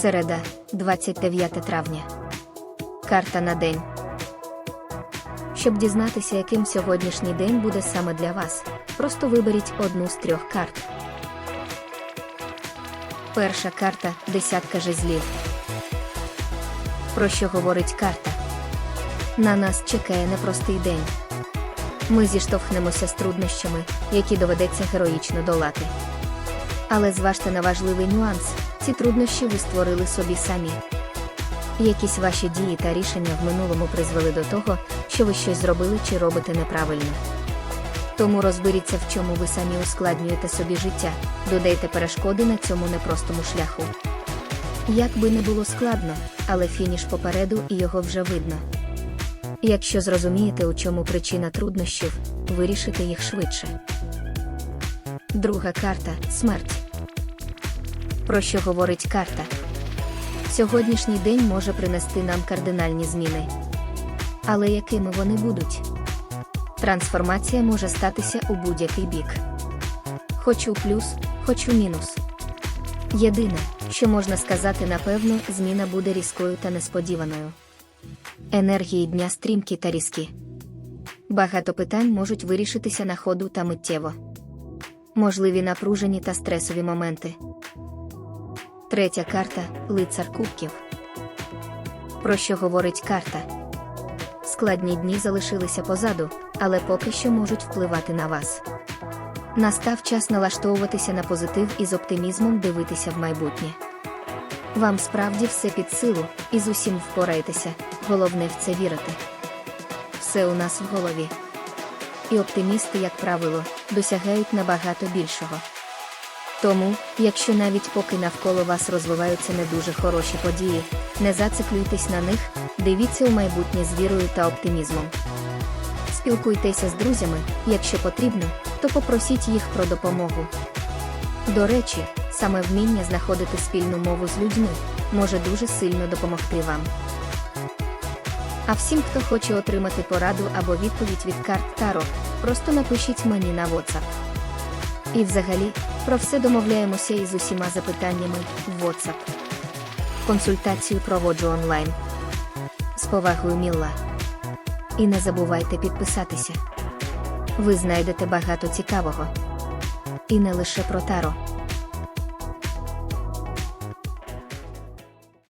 Середа, 29 травня. Карта на день. Щоб дізнатися, яким сьогоднішній день буде саме для вас, просто виберіть одну з трьох карт. Перша карта десятка жезлів. Про що говорить карта? На нас чекає непростий день. Ми зіштовхнемося з труднощами, які доведеться героїчно долати. Але зважте на важливий нюанс: ці труднощі ви створили собі самі. Якісь ваші дії та рішення в минулому призвели до того, що ви щось зробили чи робите неправильно. Тому розберіться, в чому ви самі ускладнюєте собі життя, додайте перешкоди на цьому непростому шляху. Як би не було складно, але фініш попереду і його вже видно. Якщо зрозумієте, у чому причина труднощів, вирішите їх швидше. Друга карта смерть. Про що говорить карта? Сьогоднішній день може принести нам кардинальні зміни. Але якими вони будуть? Трансформація може статися у будь-який бік. Хоч у плюс, хоч у мінус. Єдине, що можна сказати напевно, зміна буде різкою та несподіваною. Енергії дня стрімкі та різкі. Багато питань можуть вирішитися на ходу та миттєво. Можливі напружені та стресові моменти. Третя карта лицар кубків. Про що говорить карта? Складні дні залишилися позаду, але поки що можуть впливати на вас. Настав час налаштовуватися на позитив і з оптимізмом дивитися в майбутнє. Вам справді все під силу, і з усім впораєтеся, головне в це вірити. Все у нас в голові. І оптимісти, як правило, досягають набагато більшого. Тому, якщо навіть поки навколо вас розвиваються не дуже хороші події, не зациклюйтесь на них, дивіться у майбутнє з вірою та оптимізмом. Спілкуйтеся з друзями, якщо потрібно, то попросіть їх про допомогу. До речі, саме вміння знаходити спільну мову з людьми може дуже сильно допомогти вам. А всім, хто хоче отримати пораду або відповідь від карт Таро, просто напишіть мені на WhatsApp. І взагалі, про все домовляємося із усіма запитаннями в WhatsApp. Консультацію проводжу онлайн. З повагою Мілла. І не забувайте підписатися. Ви знайдете багато цікавого. І не лише про Таро.